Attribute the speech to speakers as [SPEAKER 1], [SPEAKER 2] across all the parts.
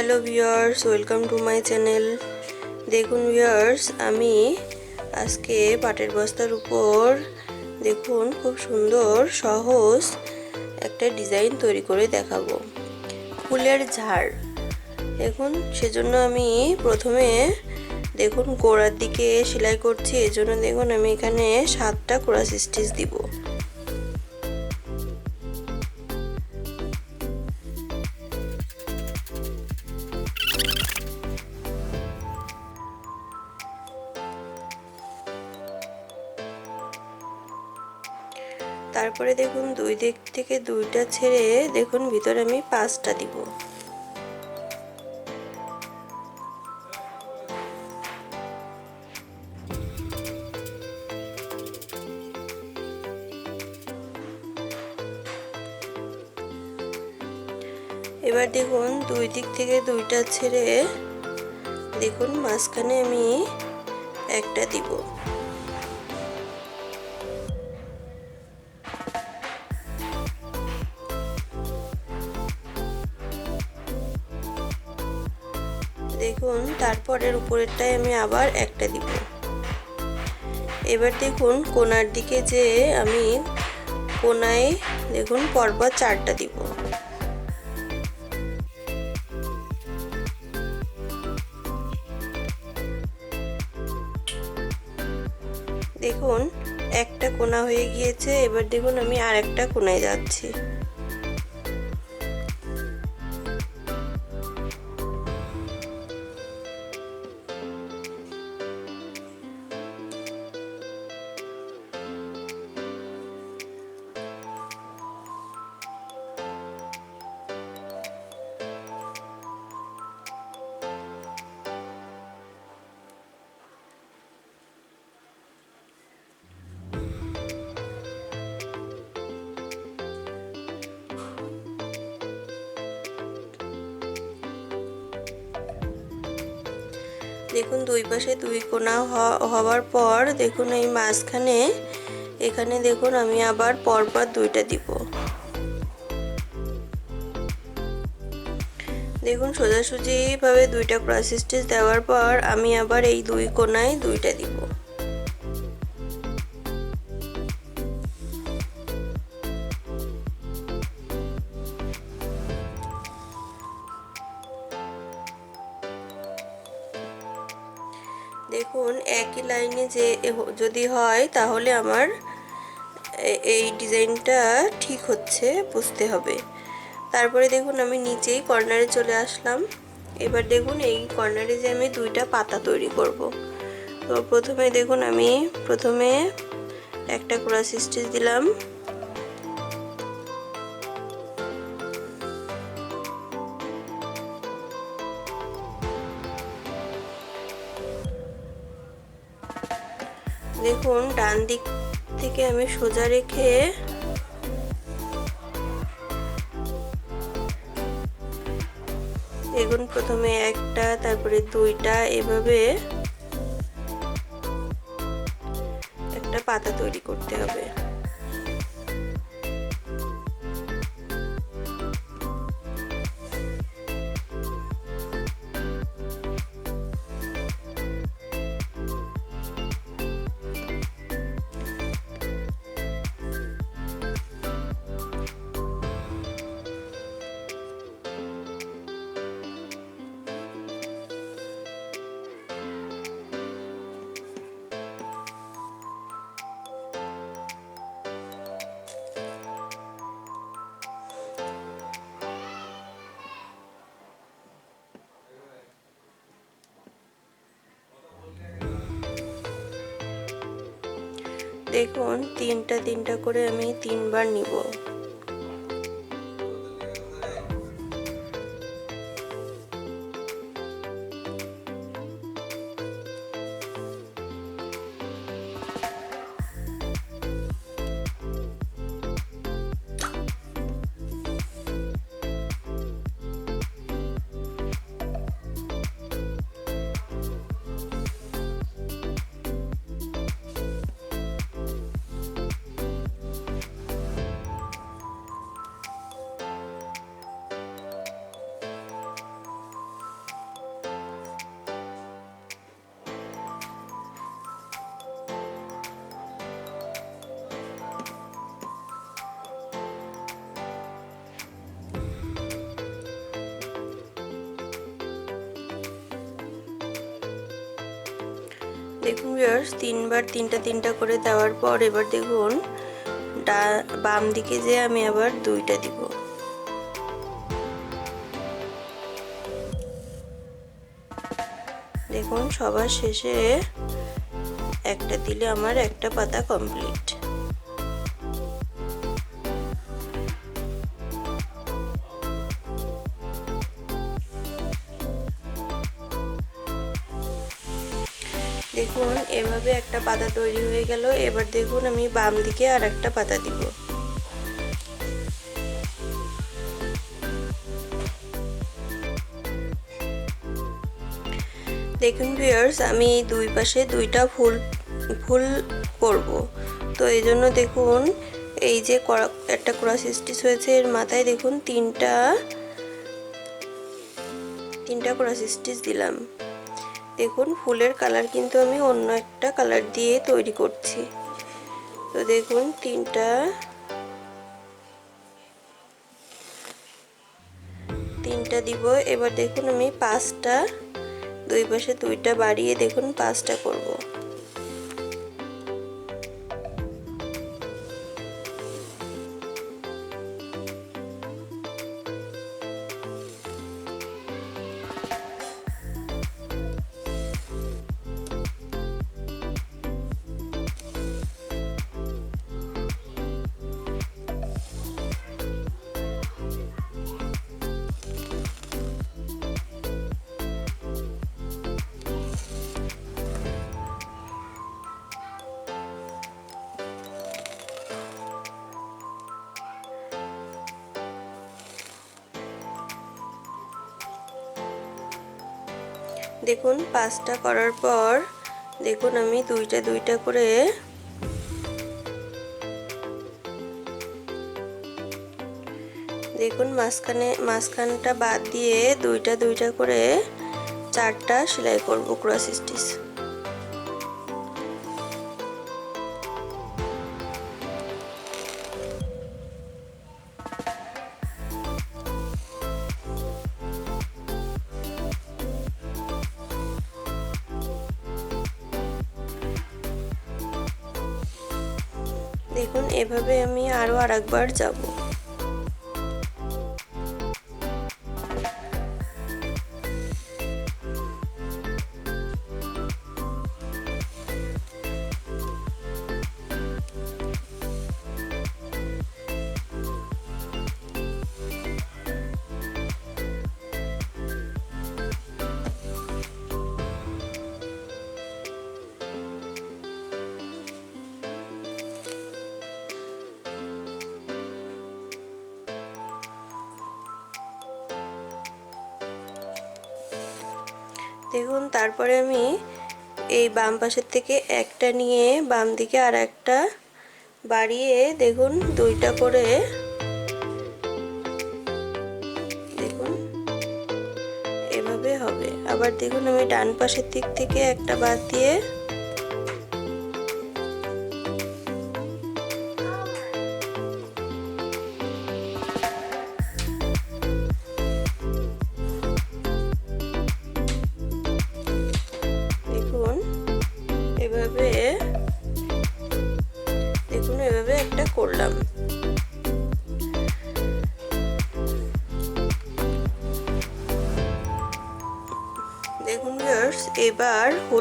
[SPEAKER 1] Hello viewers, welcome to my channel. দেখুন viewers, আমি আজকে পাটের বস্তার উপর দেখুন খুব সুন্দর, সহজ একটা ডিজাইন তৈরি করে দেখাবো। ফুলের ঝাড়। দেখুন, সেজন্য আমি প্রথমে দেখুন গোড়ার দিকে সেলাই করছি, এজন্য দেখুন আমি এখানে সাতটা কোরাস স্টিচ দিব। তারপরে দেখুন দুই দিক থেকে দুইটা ছেড়ে দেখুন ভিতরে আমি পাঁচটা দিব। এবার দেখুন দুই দিক থেকে দুইটা ছেড়ে দেখুন মাঝখানে আমি একটা দিব। তারপরের উপরেরটায় আমি আবার একটা দিব। এবার দেখুন কোনার দিকে যে আমি কোনায় দেখুন পরপর চারটা দিব। দেখুন একটা কোনা হয়ে গিয়েছে, এবার দেখুন আমি আর একটা কোনায় যাচ্ছি। দেখুন, দুই পাশে দুই কোনা হওয়ার পর দেখুন এই মাঝখানে, এখানে দেখুন আমি আবার পরপর দুইটা দিব। দেখুন, সোজাসুজিভাবে দুইটা ক্রস স্টিচ দেওয়ার পর আমি আবার এই দুই কোনায় দুইটা দিব। একই লাইনে যে যদি হয়, তাহলে আমার এই ডিজাইনটা ঠিক হচ্ছে, বুঝতে হবে। তারপরে দেখুন, আমি নিচেই কর্নারে চলে আসলাম। এবার দেখুন, এই কর্নারে যে আমি দুইটা পাতা তৈরি করব। তো প্রথমে দেখুন, আমি প্রথমে একটা ক্রস স্টিচ দিলাম। দেখুন, ডান দিক থেকে আমি সোজা রেখে দেখুন, প্রথমে একটা, তারপরে দুইটা, এভাবে একটা পাতা তৈরি করতে হবে। দেখুন তিনটা তিনটা করে আমি তিনবার নিব। দেখুন ভিউয়ার্স তিনবার, তিনটা তিনটা করে দেওয়ার পর এবার দেখুন, ডা, বাম দিকে যে আমি আবার দুইটা দিব। দেখুন, সবার শেষে একটা দিলে আমার একটা পাতা কমপ্লিট দেখুন এভাবে একটা পাতা তৈরি হয়ে গেল। এবার দেখুন আমি বাম দিকে আর একটা পাতা দিব। দেখুন ভিউয়ার্স আমি দুই পাশে দুইটা ফুল ফুল করব। তো এই জন্য দেখুন, এই যে একটা ক্রস স্টিচ হয়েছে এর মাথায় দেখুন, তিনটা তিনটা ক্রস স্টিচ দিলাম। দেখুন, ফুলের কালার কিন্তু আমি অন্য একটা কালার দিয়ে তৈরি করছি। তো দেখুন, তিনটা তিনটা দিব। এবার দেখুন আমি পাঁচটা, দুই পাশে দুইটা বাড়িয়ে দেখুন পাঁচটা করব। দেখুন, পাঁচটা করার পর দেখুন আমি দুইটা দুইটা করে দেখুন মাঝখানে, মাঝখানটা বাদ দিয়ে দুইটা দুইটা করে চারটা সেলাই করব ক্রস স্টিচ দেখুন এভাবে আমি আরও আর একবার যাব। দেখুন, তারপরে আমি এই বাম পাশের থেকে একটা নিয়ে বাম দিকে আর একটা বাড়িয়ে, দেখুন, দুইটা করে, দেখুন, এভাবে হবে। আবার দেখুন, আমি ডান পাশের দিক থেকে একটা বাদ দিয়ে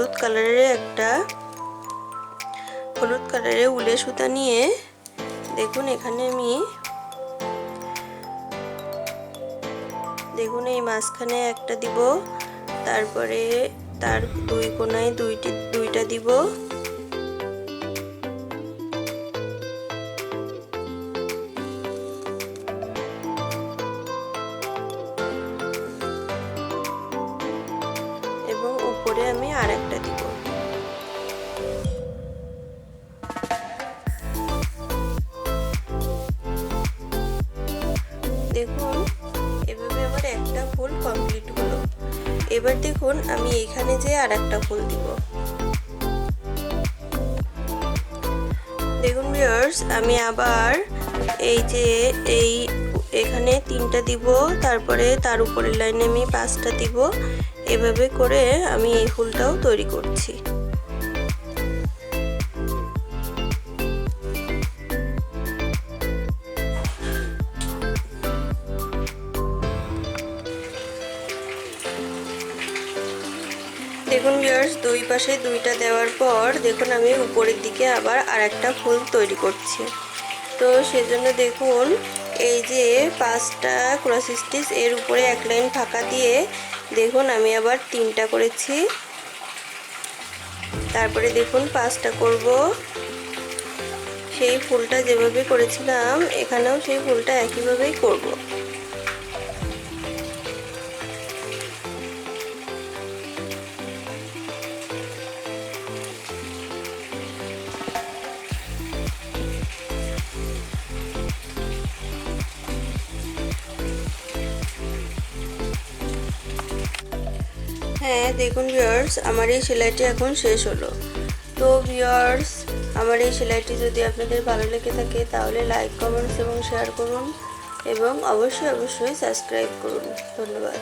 [SPEAKER 1] হলুদ কালারের একটা, হলুদ কালারের উলে সুতা নিয়ে দেখুন এখানে আমি, দেখুন এই মাঝখানে একটা দিব, তারপরে তার দুই কোনায় দুইটি, দুইটা দিব। এবং উপরে আমি আর এবার দেখুন আমি এখানে যে আর একটা ফুল দিব। দেখুন ভিউয়ার্স আমি আবার এই যে এই এখানে তিনটা দিব, তারপরে তার উপরের লাইনে আমি পাঁচটা দিব। এভাবে করে আমি এই ফুলটাও তৈরি করছি। দেখুন ভিউয়ার্স দুই পাশে দুইটা দেওয়ার পর দেখুন আমি উপরের দিকে আবার আর একটা ফুল তৈরি করছি। তো সেজন্য দেখুন, এই যে পাঁচটা ক্রস স্টিচ এর উপরে এক লাইন ফাঁকা দিয়ে দেখুন আমি আবার তিনটা করেছি। তারপরে দেখুন পাঁচটা করব। সেই ফুলটা যেভাবে করেছিলাম, এখানেও সেই ফুলটা একইভাবেই করব। হ্যাঁ দেখুন ভিওর্স আমার এই সেলাইটি এখন শেষ হলো। তো ভিওর্স আমার এই সেলাইটি যদি আপনাদের ভালো লেগে থাকে, তাহলে লাইক কমেন্টস এবং শেয়ার করুন এবং অবশ্যই অবশ্যই সাবস্ক্রাইব করুন। ধন্যবাদ।